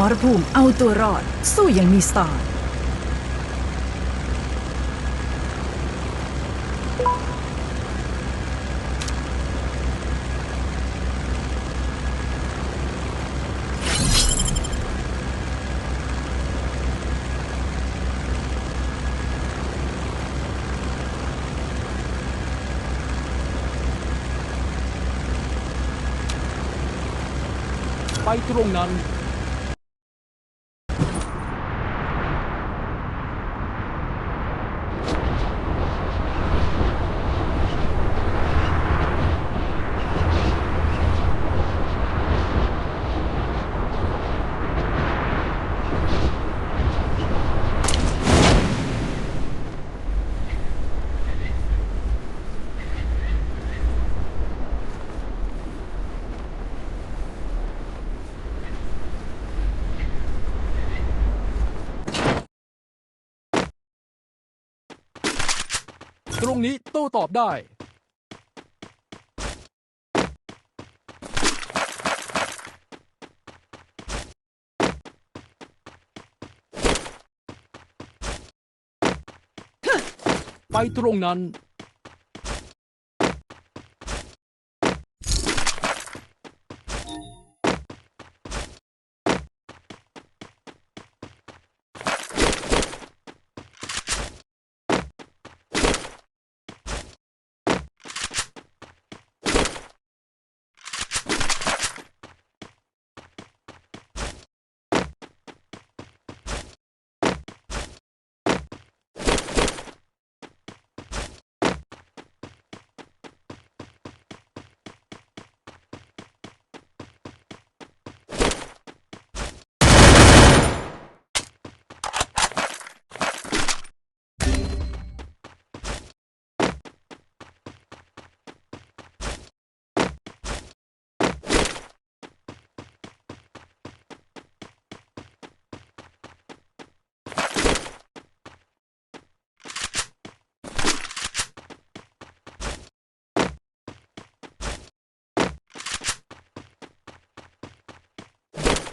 มรภูมิเอาตัวรอด สู้อย่างมีสไตล์ไปตรงนั้น ตรงนี้โต้ตอบได้ ไปตรงนั้น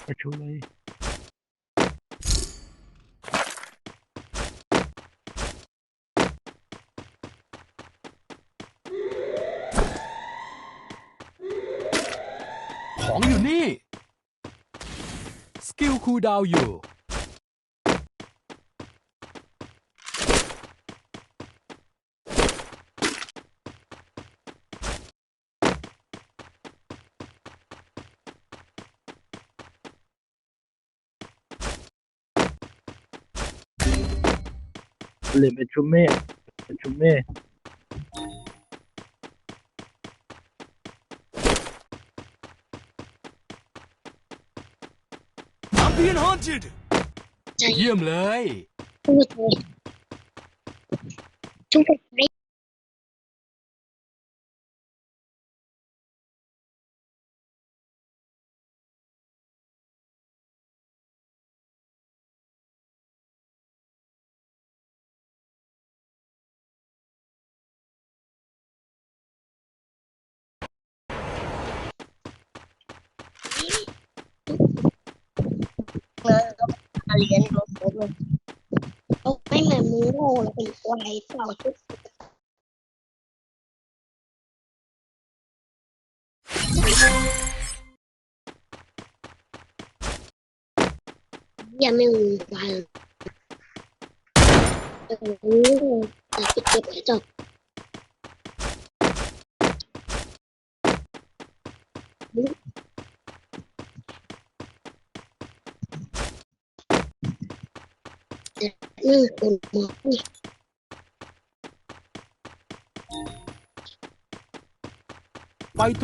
ไปช่วยเลยของอยู่นี่ สกิลคูลดาวน์อยู่ เลยไปชุมแม่ไปชุมแม่ Champion Hunted ใจเยี่ยมเลยพูด เลยทุกคนไม่มาเรียนรู้เลยเอาไม่เหมือนมึงโง่แล้วเป็นควายเต่าทุกยังไม่มีวันโอ้โหแต่ที่เก็บไว้จบนี่คุณหม อนี่ไปต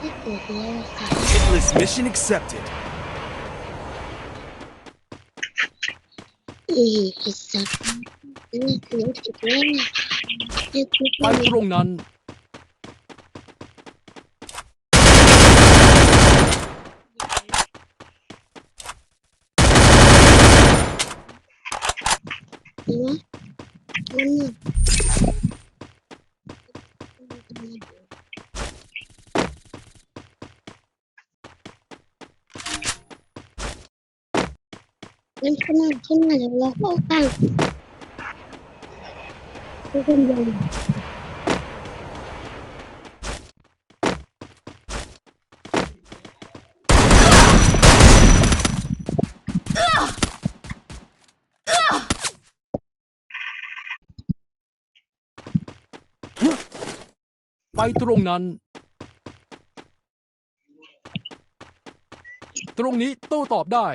ได้เกิดเลยค่ะ Hitless mission accepted. อีกสัตว์นี่คือจุดแรกนี่คือ ไปตรงนั้น นะมั นน่ะนั่นขนาดที่ไหนเราเข้าข้างทุกคนยัง ไปตรงนั้น ตรงนี้โต้ตอบได้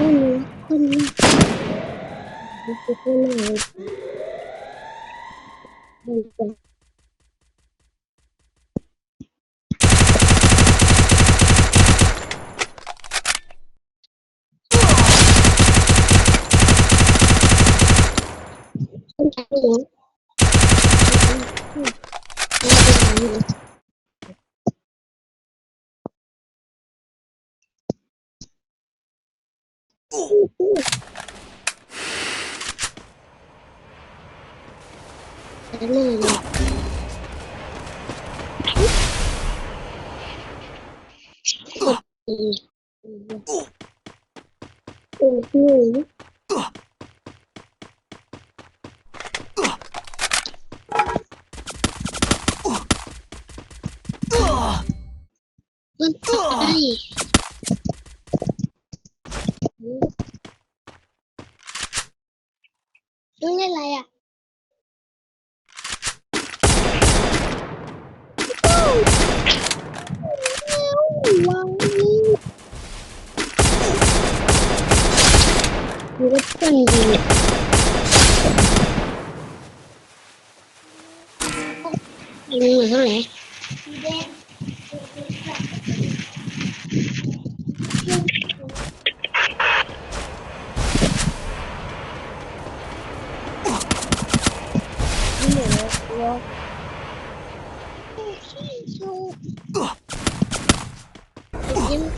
แล้วก็มีคนนี้มีคนไหนมันจะ คนไหนหนูนั่น เลยโอ้โห เคนดีคุยิเหมือนเท่าไหร่